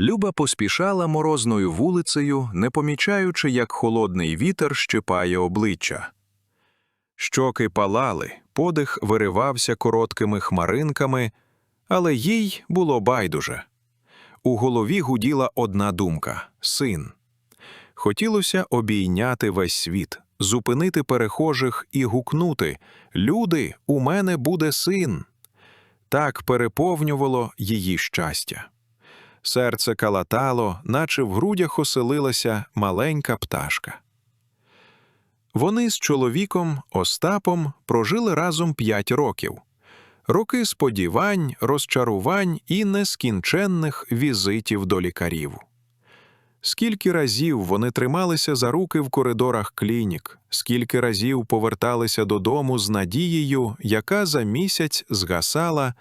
Люба поспішала морозною вулицею, не помічаючи, як холодний вітер щипає обличчя. Щоки палали, подих виривався короткими хмаринками, але їй було байдуже. У голові гуділа одна думка син. Хотілося обійняти весь світ, зупинити перехожих і гукнути Люди, у мене буде син. Так переповнювало її щастя. Серце калатало, наче в грудях оселилася маленька пташка. Вони з чоловіком Остапом прожили разом п'ять років. Роки сподівань, розчарувань і нескінченних візитів до лікарів. Скільки разів вони трималися за руки в коридорах клінік, скільки разів поверталися додому з надією, яка за місяць згасала,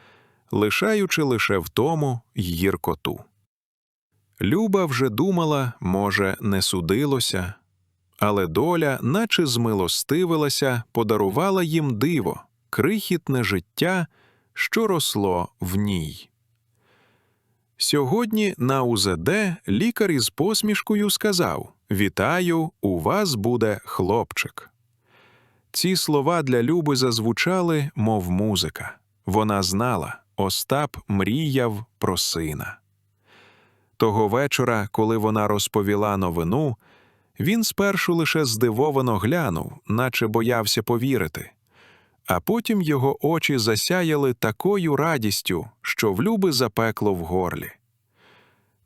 лишаючи лише втому й гіркоту. Люба вже думала, може, не судилося, але доля, наче змилостивилася, подарувала їм диво, крихітне життя, що росло в ній. Сьогодні на УЗД лікар із посмішкою сказав Вітаю, у вас буде хлопчик. Ці слова для Люби зазвучали, мов музика. Вона знала, Остап мріяв про сина. Того вечора, коли вона розповіла новину, він спершу лише здивовано глянув, наче боявся повірити. А потім його очі засяяли такою радістю, що в Люби запекло в горлі.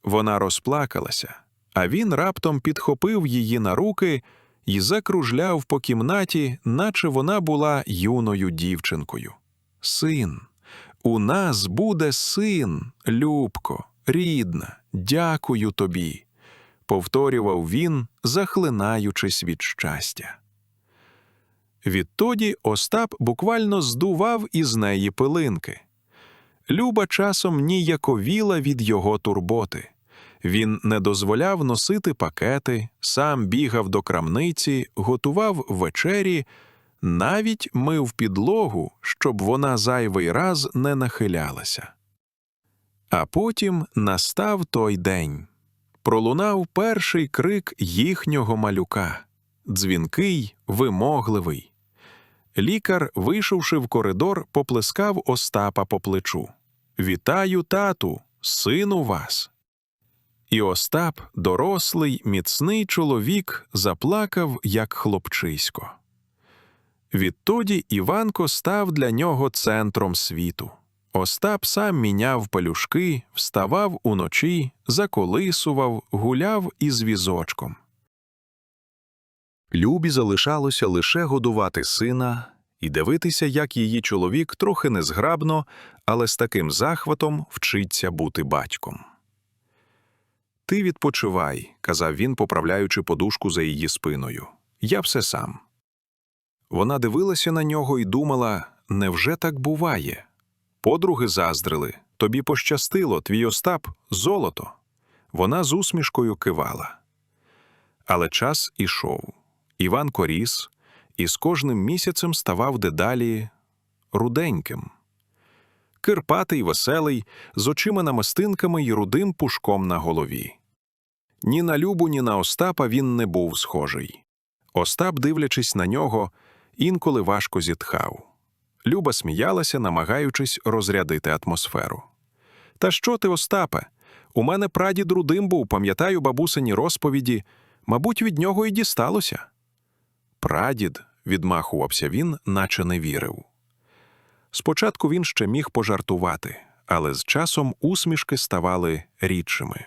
Вона розплакалася, а він раптом підхопив її на руки і закружляв по кімнаті, наче вона була юною дівчинкою. Син, у нас буде син, Любко, рідна, дякую тобі, повторював він, захлинаючись від щастя. Відтоді Остап буквально здував із неї пилинки. Люба часом ніяковіла від його турботи. Він не дозволяв носити пакети, сам бігав до крамниці, готував вечері, навіть мив підлогу, щоб вона зайвий раз не нахилялася. А потім настав той день. Пролунав перший крик їхнього малюка дзвінкий, вимогливий. Лікар, вийшовши в коридор, поплескав Остапа по плечу. Вітаю, тату, сину вас. І Остап, дорослий, міцний чоловік, заплакав, як хлопчисько. Відтоді Іванко став для нього центром світу. Остап сам міняв пелюшки, вставав уночі, заколисував, гуляв із візочком. Любі залишалося лише годувати сина і дивитися, як її чоловік трохи незграбно, але з таким захватом вчиться бути батьком. Ти відпочивай, казав він, поправляючи подушку за її спиною. Я все сам. Вона дивилася на нього і думала невже так буває? Подруги заздрили, тобі пощастило, твій Остап золото. Вона з усмішкою кивала. Але час ішов. Іван коріс і з кожним місяцем ставав дедалі руденьким. Кирпатий, веселий, з очима намистинками й рудим пушком на голові. Ні на Любу, ні на Остапа він не був схожий. Остап, дивлячись на нього, інколи важко зітхав. Люба сміялася, намагаючись розрядити атмосферу. Та що ти, Остапе? У мене прадід рудим був, пам'ятаю бабусині розповіді, мабуть, від нього і дісталося. Прадід, відмахувався він, наче не вірив. Спочатку він ще міг пожартувати, але з часом усмішки ставали рідшими.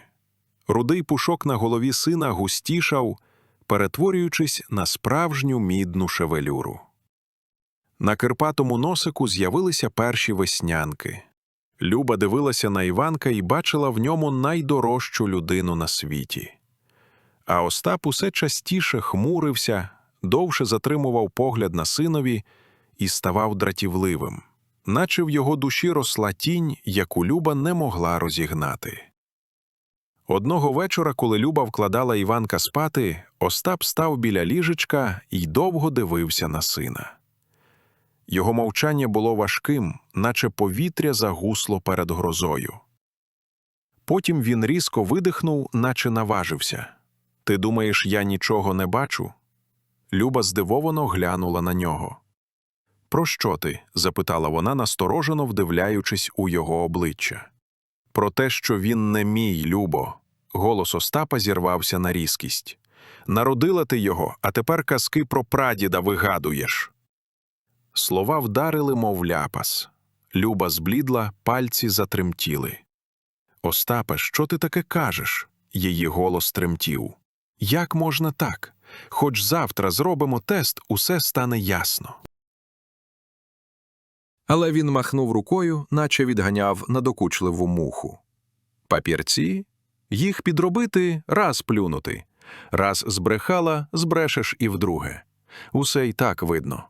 Рудий пушок на голові сина густішав, перетворюючись на справжню мідну шевелюру. На кирпатому носику з'явилися перші веснянки. Люба дивилася на Іванка і бачила в ньому найдорожчу людину на світі. А Остап усе частіше хмурився, довше затримував погляд на синові і ставав дратівливим, наче в його душі росла тінь, яку Люба не могла розігнати. Одного вечора, коли Люба вкладала Іванка спати, Остап став біля ліжечка і довго дивився на сина. Його мовчання було важким, наче повітря загусло перед грозою. Потім він різко видихнув, наче наважився. Ти думаєш, я нічого не бачу? Люба здивовано глянула на нього. Про що ти? запитала вона, насторожено вдивляючись у його обличчя. Про те, що він не мій, Любо. Голос Остапа зірвався на різкість. Народила ти його, а тепер казки про прадіда вигадуєш. Слова вдарили, мов ляпас. Люба зблідла, пальці затремтіли. Остапе, що ти таке кажеш? Її голос тремтів. Як можна так? Хоч завтра зробимо тест, усе стане ясно. Але він махнув рукою, наче відганяв надокучливу муху. Папірці? Їх підробити раз плюнути. Раз збрехала, збрешеш і вдруге. Усе й так видно.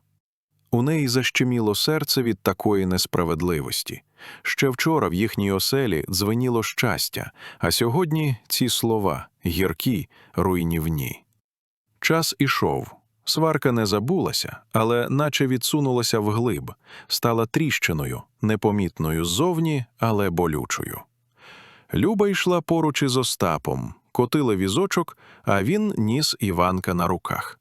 У неї защеміло серце від такої несправедливості. Ще вчора в їхній оселі дзвеніло щастя, а сьогодні ці слова гіркі, руйнівні. Час ішов. Сварка не забулася, але наче відсунулася вглиб, стала тріщиною, непомітною ззовні, але болючою. Люба йшла поруч із Остапом, котила візочок, а він ніс Іванка на руках.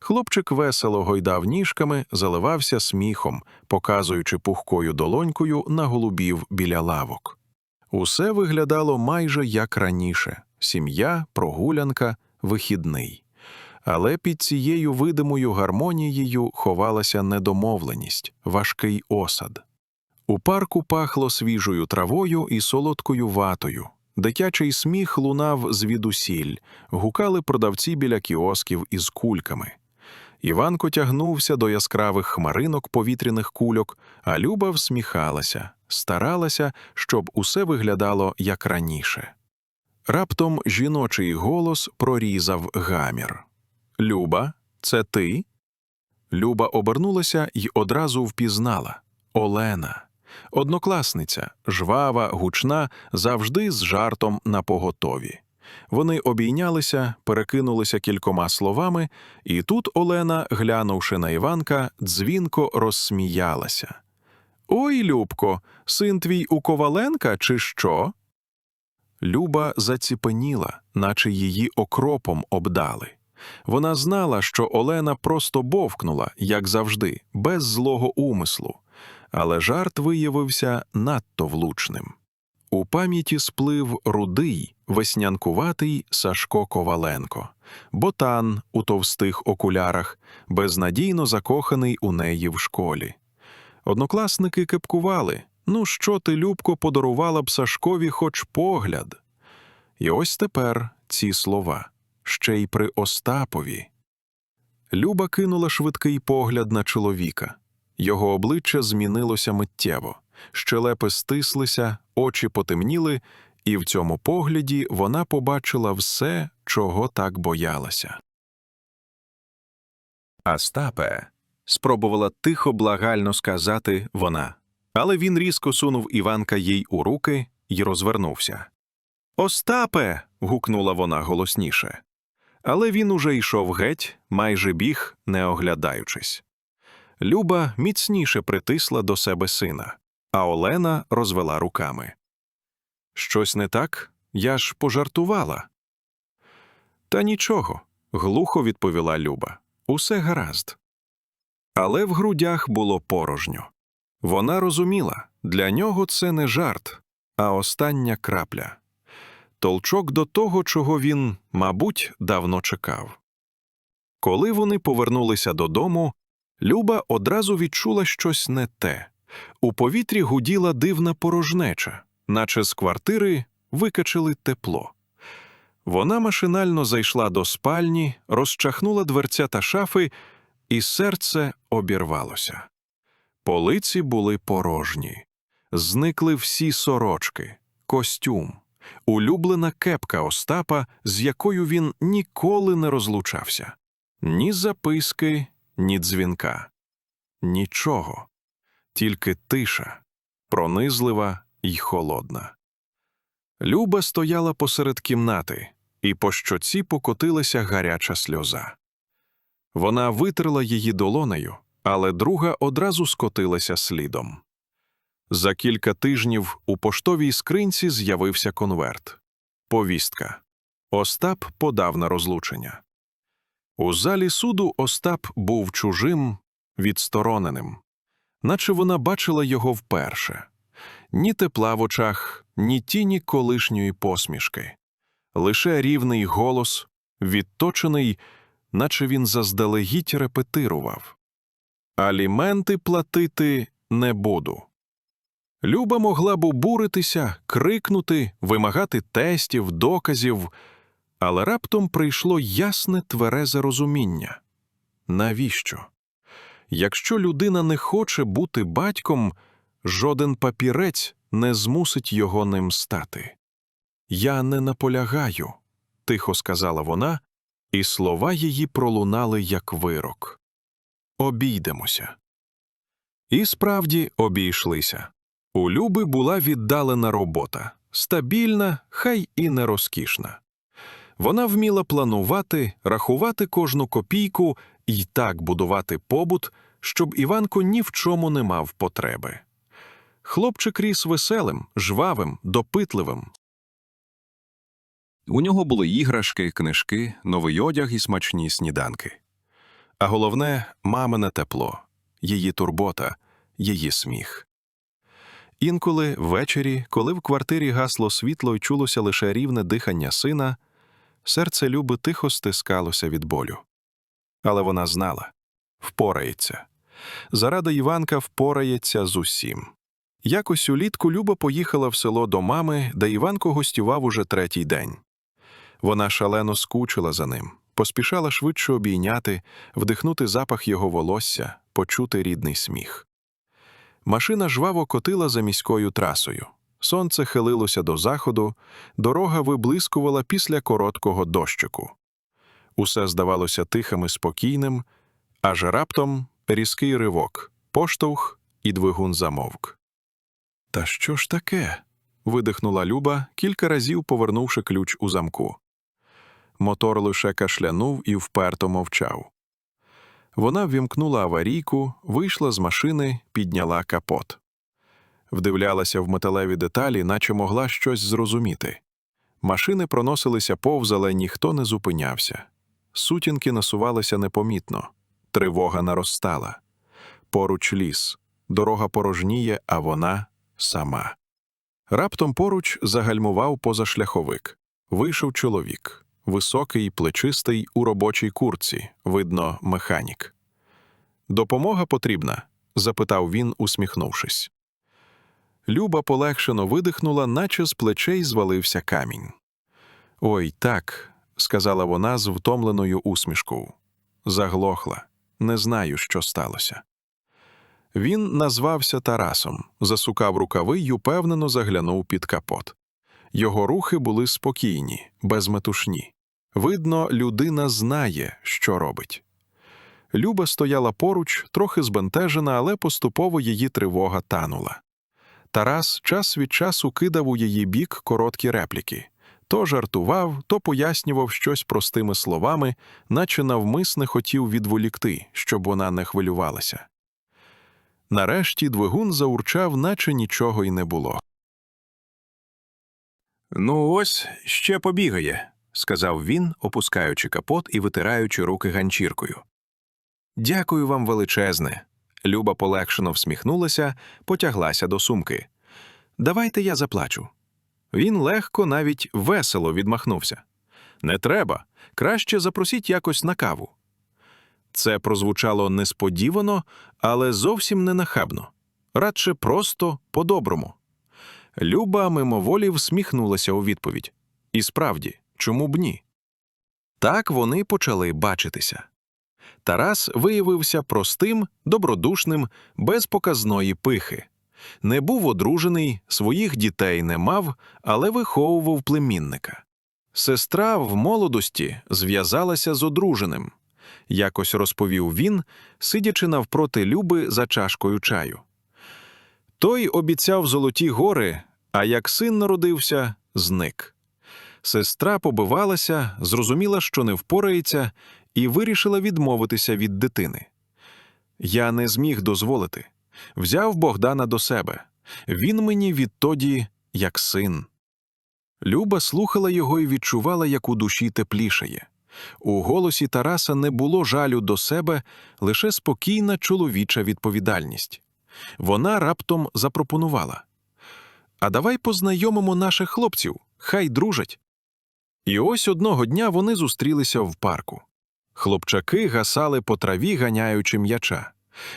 Хлопчик весело гойдав ніжками, заливався сміхом, показуючи пухкою долонькою на голубів біля лавок. Усе виглядало майже як раніше сім'я, прогулянка, вихідний. Але під цією видимою гармонією ховалася недомовленість, важкий осад. У парку пахло свіжою травою і солодкою ватою. Дитячий сміх лунав звідусіль, гукали продавці біля кіосків із кульками. Іванко тягнувся до яскравих хмаринок повітряних кульок, а Люба всміхалася, старалася, щоб усе виглядало як раніше. Раптом жіночий голос прорізав гамір. Люба, це ти? Люба обернулася і одразу впізнала Олена, однокласниця, жвава, гучна, завжди з жартом на поготові. Вони обійнялися, перекинулися кількома словами, і тут Олена, глянувши на Іванка, дзвінко розсміялася. Ой, Любко, син твій у Коваленка, чи що? Люба заціпеніла, наче її окропом обдали. Вона знала, що Олена просто бовкнула, як завжди, без злого умислу, але жарт виявився надто влучним. У пам'яті сплив рудий, веснянкуватий Сашко Коваленко, ботан у товстих окулярах, безнадійно закоханий у неї в школі. Однокласники кепкували ну, що ти, Любко, подарувала б Сашкові хоч погляд. І ось тепер ці слова ще й при Остапові. Люба кинула швидкий погляд на чоловіка. Його обличчя змінилося миттєво, щелепи стислися, очі потемніли, і в цьому погляді вона побачила все, чого так боялася. Остапе, спробувала тихо благально сказати вона, але він різко сунув Іванка їй у руки і розвернувся. Остапе. гукнула вона голосніше. Але він уже йшов геть, майже біг, не оглядаючись. Люба міцніше притисла до себе сина, а Олена розвела руками. Щось не так? Я ж пожартувала. Та нічого, глухо відповіла Люба. Усе гаразд. Але в грудях було порожньо. Вона розуміла, для нього це не жарт, а остання крапля толчок до того, чого він, мабуть, давно чекав. Коли вони повернулися додому, Люба одразу відчула щось не те. У повітрі гуділа дивна порожнеча, наче з квартири викачали тепло. Вона машинально зайшла до спальні, розчахнула дверця та шафи, і серце обірвалося. Полиці були порожні, зникли всі сорочки, костюм, улюблена кепка Остапа, з якою він ніколи не розлучався, ні записки, ні дзвінка, нічого, тільки тиша, пронизлива й холодна. Люба стояла посеред кімнати, і по щоці покотилася гаряча сльоза. Вона витерла її долонею, але друга одразу скотилася слідом. За кілька тижнів у поштовій скринці з'явився конверт. Повістка. Остап подав на розлучення. У залі суду Остап був чужим, відстороненим, наче вона бачила його вперше. Ні тепла в очах, ні тіні колишньої посмішки. Лише рівний голос, відточений, наче він заздалегідь репетирував. Аліменти платити не буду. Люба могла б обуритися, крикнути, вимагати тестів, доказів, але раптом прийшло ясне тверезе розуміння. Навіщо? Якщо людина не хоче бути батьком, жоден папірець не змусить його ним стати. Я не наполягаю, тихо сказала вона, і слова її пролунали як вирок. Обійдемося. І справді обійшлися. У Люби була віддалена робота, стабільна, хай і не розкішна. Вона вміла планувати, рахувати кожну копійку і так будувати побут, щоб Іванко ні в чому не мав потреби. Хлопчик ріс веселим, жвавим, допитливим. У нього були іграшки, книжки, новий одяг і смачні сніданки. А головне мамине тепло, її турбота, її сміх. Інколи ввечері, коли в квартирі гасло світло і чулося лише рівне дихання сина, серце Люби тихо стискалося від болю. Але вона знала впорається. Заради Іванка впорається з усім. Якось улітку Люба поїхала в село до мами, де Іванко гостював уже третій день. Вона шалено скучила за ним, поспішала швидше обійняти, вдихнути запах його волосся, почути рідний сміх. Машина жваво котила за міською трасою. Сонце хилилося до заходу, дорога виблискувала після короткого дощику. Усе здавалося тихим і спокійним, аж раптом різкий ривок, поштовх і двигун замовк. Та що ж таке? видихнула Люба, кілька разів повернувши ключ у замку. Мотор лише кашлянув і вперто мовчав. Вона ввімкнула аварійку, вийшла з машини, підняла капот. Вдивлялася в металеві деталі, наче могла щось зрозуміти. Машини проносилися повз, але ніхто не зупинявся. Сутінки насувалися непомітно. Тривога наростала. Поруч ліс. Дорога порожніє, а вона сама. Раптом поруч загальмував позашляховик. Вийшов чоловік. Високий, плечистий, у робочій курці, видно, механік. Допомога потрібна? запитав він, усміхнувшись. Люба полегшено видихнула, наче з плечей звалився камінь. Ой, так, сказала вона з втомленою усмішкою. Заглохла. Не знаю, що сталося. Він назвався Тарасом, засукав рукави й упевнено заглянув під капот. Його рухи були спокійні, безметушні. Видно, людина знає, що робить. Люба стояла поруч, трохи збентежена, але поступово її тривога танула. Тарас час від часу кидав у її бік короткі репліки. То жартував, то пояснював щось простими словами, наче навмисне хотів відволікти, щоб вона не хвилювалася. Нарешті двигун заурчав, наче нічого й не було. Ну, ось ще побігає, сказав він, опускаючи капот і витираючи руки ганчіркою. Дякую вам величезне. Люба полегшено всміхнулася, потяглася до сумки. Давайте я заплачу. Він легко, навіть весело відмахнувся. Не треба. Краще запросіть якось на каву. Це прозвучало несподівано, але зовсім не нахабно, радше просто по-доброму. Люба мимоволі всміхнулася у відповідь. І справді, чому б ні? Так вони почали бачитися. Тарас виявився простим, добродушним, без показної пихи. Не був одружений, своїх дітей не мав, але виховував племінника. Сестра в молодості зв'язалася з одруженим, якось розповів він, сидячи навпроти Люби за чашкою чаю. Той обіцяв золоті гори, а як син народився, зник. Сестра побивалася, зрозуміла, що не впорається, і вирішила відмовитися від дитини. Я не зміг дозволити. Взяв Богдана до себе. Він мені відтоді як син. Люба слухала його і відчувала, як у душі теплішає. У голосі Тараса не було жалю до себе, лише спокійна чоловіча відповідальність. Вона раптом запропонувала А давай познайомимо наших хлопців, хай дружать. І ось одного дня вони зустрілися в парку. Хлопчаки гасали по траві, ганяючи м'яча.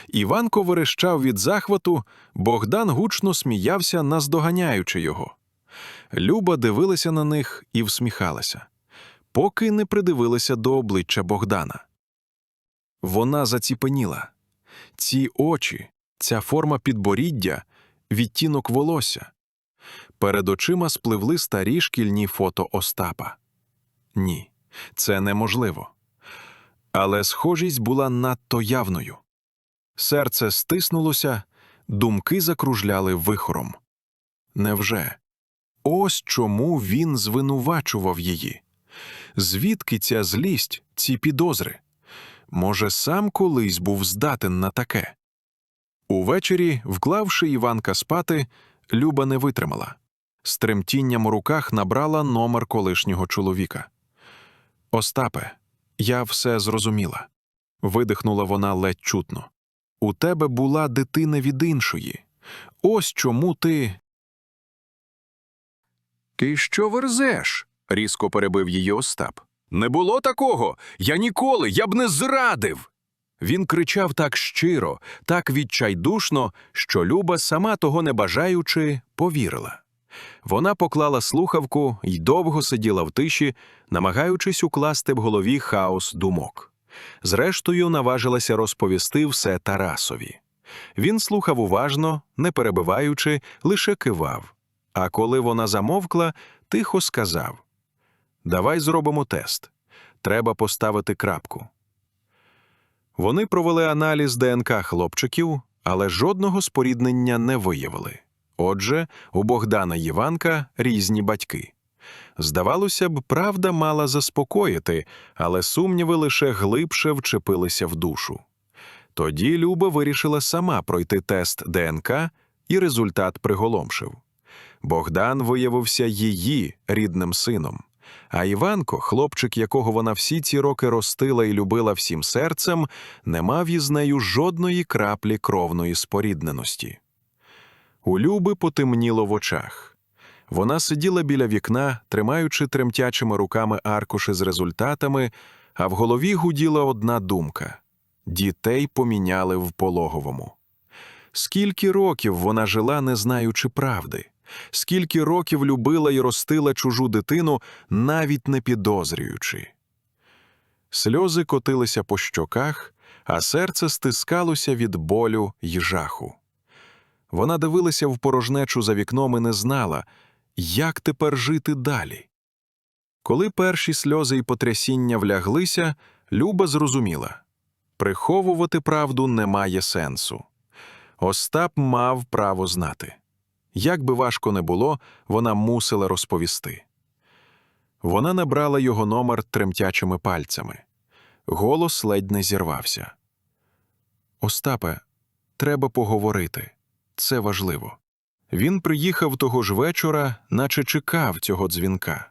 Іванко верещав від захвату, Богдан гучно сміявся, наздоганяючи його. Люба дивилася на них і всміхалася, поки не придивилася до обличчя Богдана. Вона заціпеніла. Ці очі, ця форма підборіддя, відтінок волосся. Перед очима спливли старі шкільні фото Остапа. Ні, це неможливо. Але схожість була надто явною. Серце стиснулося, думки закружляли вихором. Невже? Ось чому він звинувачував її. Звідки ця злість, ці підозри? Може, сам колись був здатен на таке? Увечері, вклавши Іванка спати, Люба не витримала. З тремтінням у руках набрала номер колишнього чоловіка. Остапе, я все зрозуміла. Видихнула вона ледь чутно. У тебе була дитина від іншої. Ось чому ти. Ти що верзеш? різко перебив її Остап. Не було такого. Я ніколи, я б не зрадив. Він кричав так щиро, так відчайдушно, що Люба, сама того не бажаючи, повірила. Вона поклала слухавку і довго сиділа в тиші, намагаючись укласти в голові хаос думок. Зрештою, наважилася розповісти все Тарасові. Він слухав уважно, не перебиваючи, лише кивав. А коли вона замовкла, тихо сказав: Давай зробимо тест. Треба поставити крапку. Вони провели аналіз ДНК хлопчиків, але жодного споріднення не виявили. Отже, у Богдана й Іванка різні батьки. Здавалося б, правда мала заспокоїти, але сумніви лише глибше вчепилися в душу. Тоді Люба вирішила сама пройти тест ДНК, і результат приголомшив. Богдан виявився її рідним сином, а Іванко, хлопчик, якого вона всі ці роки ростила і любила всім серцем, не мав із нею жодної краплі кровної спорідненості. У Люби потемніло в очах. Вона сиділа біля вікна, тримаючи тремтячими руками аркуші з результатами, а в голові гуділа одна думка дітей поміняли в пологовому. Скільки років вона жила, не знаючи правди, скільки років любила і ростила чужу дитину, навіть не підозрюючи. Сльози котилися по щоках, а серце стискалося від болю й жаху. Вона дивилася в порожнечу за вікном і не знала, як тепер жити далі. Коли перші сльози і потрясіння вляглися, Люба зрозуміла приховувати правду немає сенсу. Остап мав право знати. Як би важко не було, вона мусила розповісти. Вона набрала його номер тремтячими пальцями. Голос ледь не зірвався. Остапе, треба поговорити. Це важливо. Він приїхав того ж вечора, наче чекав цього дзвінка.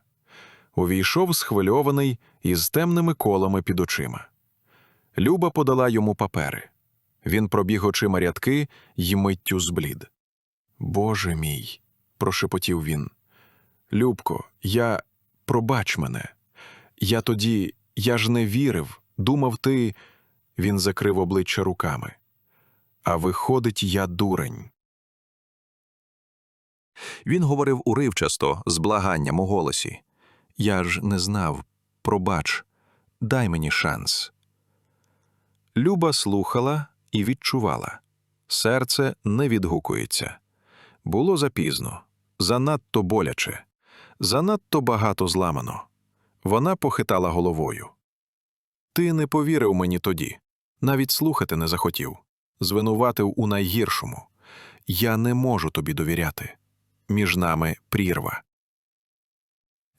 Увійшов схвильований із темними колами під очима. Люба подала йому папери. Він пробіг очима рядки й миттю зблід. Боже мій, прошепотів він. Любко, я пробач мене. Я тоді, я ж не вірив, думав ти. Він закрив обличчя руками. А виходить, я дурень. Він говорив уривчасто, з благанням у голосі. Я ж не знав. Пробач, дай мені шанс. Люба слухала і відчувала. Серце не відгукується. Було запізно, занадто боляче, занадто багато зламано. Вона похитала головою. Ти не повірив мені тоді, навіть слухати не захотів, звинуватив у найгіршому. Я не можу тобі довіряти. Між нами прірва.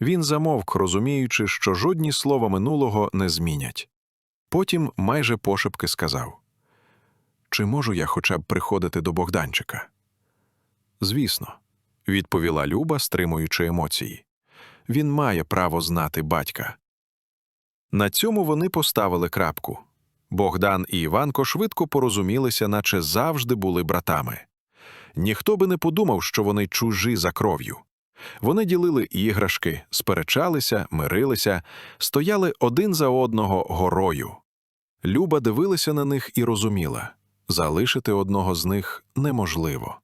Він замовк, розуміючи, що жодні слова минулого не змінять. Потім майже пошепки сказав Чи можу я хоча б приходити до Богданчика? Звісно, відповіла Люба, стримуючи емоції. Він має право знати батька. На цьому вони поставили крапку. Богдан і Іванко швидко порозумілися, наче завжди були братами. Ніхто би не подумав, що вони чужі за кров'ю. Вони ділили іграшки, сперечалися, мирилися, стояли один за одного горою. Люба дивилася на них і розуміла залишити одного з них неможливо.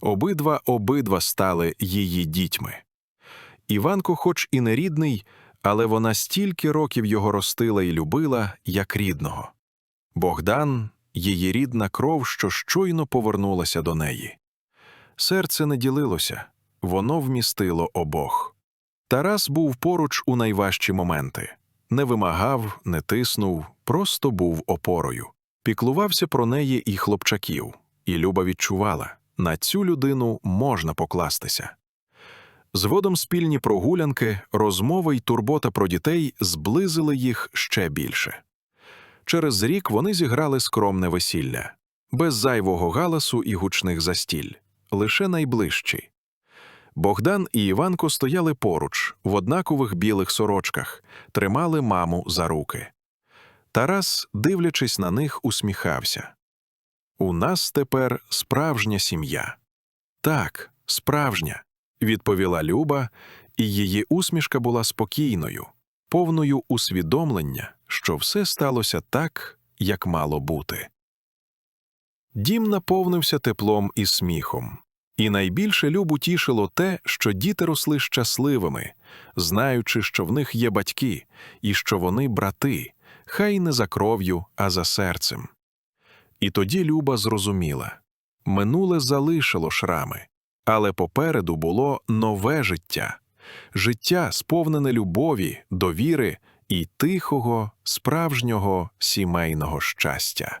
Обидва обидва стали її дітьми. Іванко, хоч і не рідний, але вона стільки років його ростила і любила, як рідного. Богдан її рідна кров, що щойно повернулася до неї. Серце не ділилося, воно вмістило обох. Тарас був поруч у найважчі моменти не вимагав, не тиснув, просто був опорою. Піклувався про неї і хлопчаків, і Люба відчувала на цю людину можна покластися. Згодом спільні прогулянки, розмови й турбота про дітей зблизили їх ще більше. Через рік вони зіграли скромне весілля, без зайвого галасу і гучних застіль, лише найближчі. Богдан і Іванко стояли поруч, в однакових білих сорочках, тримали маму за руки. Тарас, дивлячись на них, усміхався. У нас тепер справжня сім'я. Так, справжня, відповіла Люба, і її усмішка була спокійною, повною усвідомлення, що все сталося так, як мало бути. Дім наповнився теплом і сміхом. І найбільше Любу тішило те, що діти росли щасливими, знаючи, що в них є батьки, і що вони брати, хай не за кров'ю, а за серцем. І тоді Люба зрозуміла минуле залишило шрами, але попереду було нове життя, життя, сповнене любові, довіри і тихого, справжнього сімейного щастя.